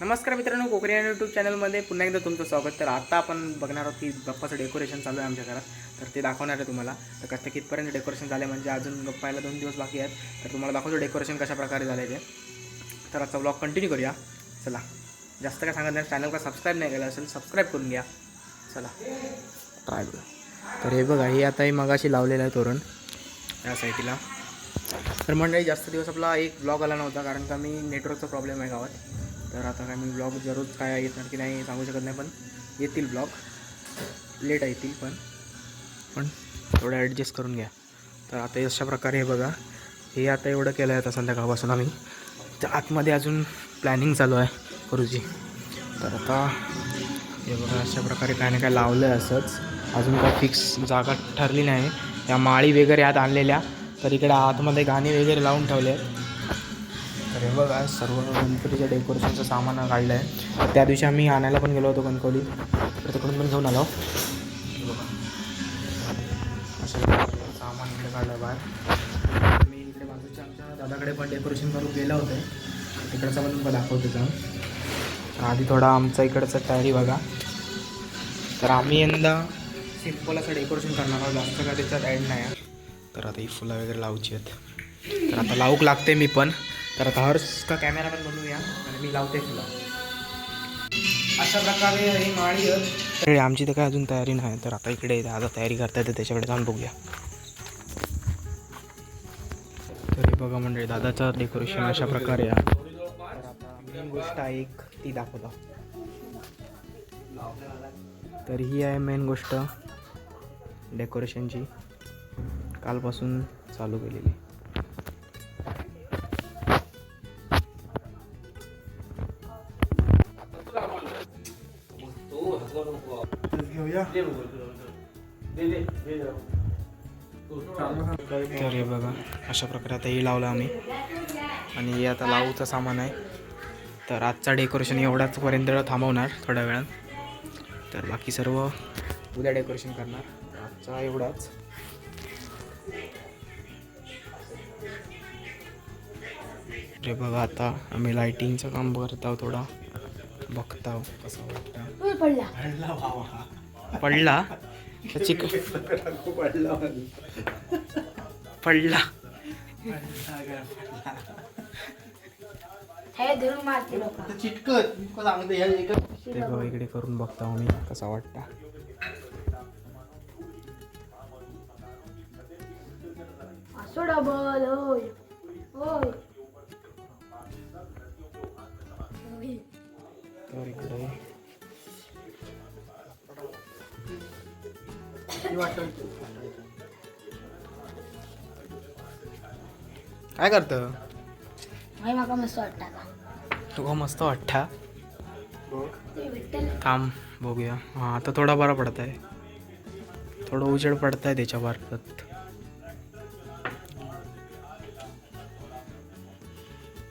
नमस्कार मित्रांनो कोकणी यूट्यूब चॅनलमध्ये पुन्हा एकदा तुमचं स्वागत. तर आता आपण बघणार आहोत की गप्पाचं डेकोरेशन चालू आहे आमच्या घरात. तर ते दाखवणार आहे तुम्हाला. तर कसं कितपर्यंत डेकोरेशन झालं म्हणजे अजून गप्पायला दोन दिवस बाकी आहेत. तर तुम्हाला दाखवतो डेकोरेशन कशा प्रकारे झालं आहे ते. तर आजचा ब्लॉग कंटिन्यू करूया. चला. जास्त काय सांगत नाही. चॅनलला सबस्क्राईब नाही केलं असेल सबस्क्राईब करून घ्या. चला. ट्राय बघा तर हे बघा हे आता हे मगाशी लावलेलं आहे तोरण. या साईडला. तर मंडळी जास्त दिवस आपला एक ब्लॉग आला नव्हता कारण का मी नेटवर्कचा प्रॉब्लेम आहे गावात. तर आता काय मी ब्लॉग जरूर काय येणार की नाही सांगू शकत नाही पण येतील ब्लॉग लेट येतील पण पण थोडं ॲडजस्ट करून घ्या. तर आता अशा प्रकारे हे बघा. हे आता एवढं केलं आहे आता संध्याकाळपासून आम्ही. तर आतमध्ये अजून प्लॅनिंग चालू आहे करूची तर आता हे बघा अशा प्रकारे काय ना काय लावलं आहे असंच. अजून काय फिक्स जागा ठरली नाही. या माळी वगैरे आत आणलेल्या. तर इकडे आतमध्ये गाणी वगैरे लावून ठेवले आहेत तर हे बघा सर्व गणपतीच्या डेकोरेशनचं सामान काढलं आहे त्या दिवशी आम्ही आणायला पण गेलो होतो कणकवली तर तिकडून पण घेऊन आलो. बघा. असं सामान इकडे काढलं बाहेर. मी इकडे बाजूच्या आमच्या दादाकडे पण डेकोरेशन करून गेलं होतं. तिकडचं पण तुम्हाला दाखवतो जाऊन आधी थोडा आमचा इकडचा तयारी बघा. तर आम्ही यंदा सिंपल असं डेकोरेशन करणार आहोत. जास्त काय त्याच्यात ॲड नाही आहे. तर आता ही फुलं वगैरे लावची आहेत. तर आता लावूक लागते मी पण. तर आता हर्ष का कॅमेरा पण बनवूया. आणि मी लावते फुलं अशा प्रकारे ही माळी. तर आमची तर काय अजून तयारी नाही तर आता इकडे दादा तयारी करता येते त्याच्याकडे जाऊन बघूया. तर हे बघा म्हणजे दादाचं डेकोरेशन अशा प्रकारे आता मेन गोष्ट आहे एक ती दाखवतो. तर ही आहे मेन गोष्ट डेकोरेशनची कालपासून चालू केलेली. तर हे बघा अशा प्रकारे आता हे लावलं आम्ही. आणि हे आता लावूचं सामान आहे. तर आजचा डेकोरेशन एवढाच पर्यंत थांबवणार थोड्या वेळात. तर बाकी सर्व उद्या डेकोरेशन करणार. आजचा एवढाच. रे बघा आता आम्ही लायटिंगचं काम करत आहोत थोडा. बघता कसं वाटतं पडला. पडला पडला? हे धरून मारते लोक ते बघा इकडे करून बघता मी कसा वाटता. असो डबल होय. होय. तर इकडे. काय करतं? माका मस्त वाटता तुका मस्त वाटता. थांब बघूया. हां आता थोडा बरा पडत आहे थोडं उजेड पडत आहे त्याच्या मार्फत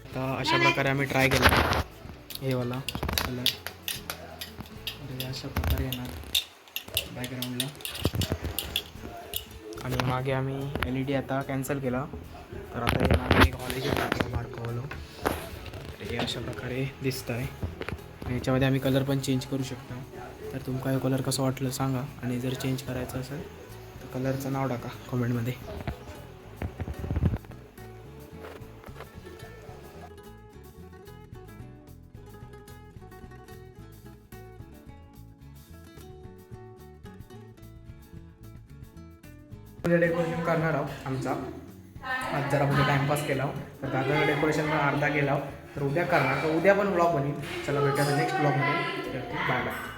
आता अशा प्रकारे आम्ही ट्राय केला. हे वाला कलर हे अशा प्रकारे येणार बॅकग्राऊंडला आणि मागे आम्ही एल ई डी आता कॅन्सल केला. तर आता हे मागे एक कॉलेज मार्कवलो तर हे अशा प्रकारे दिसतं आहे याच्यामध्ये आम्ही कलर पण चेंज करू शकतो. तर तुमका हे कलर कसं वाटलं सांगा. आणि जर चेंज करायचं असेल तर कलरचं नाव टाका कॉमेंटमध्ये उद्या डेकोरेशन करणार आहोत आमचा. आज जरा पुढे टाइमपास केला तर दादा डेकोरेशन अर्धा केला तर उद्या करणार. तर उद्या पण ब्लॉग बनेल. चला भेटायचं नेक्स्ट ब्लॉगमध्ये बाय बाय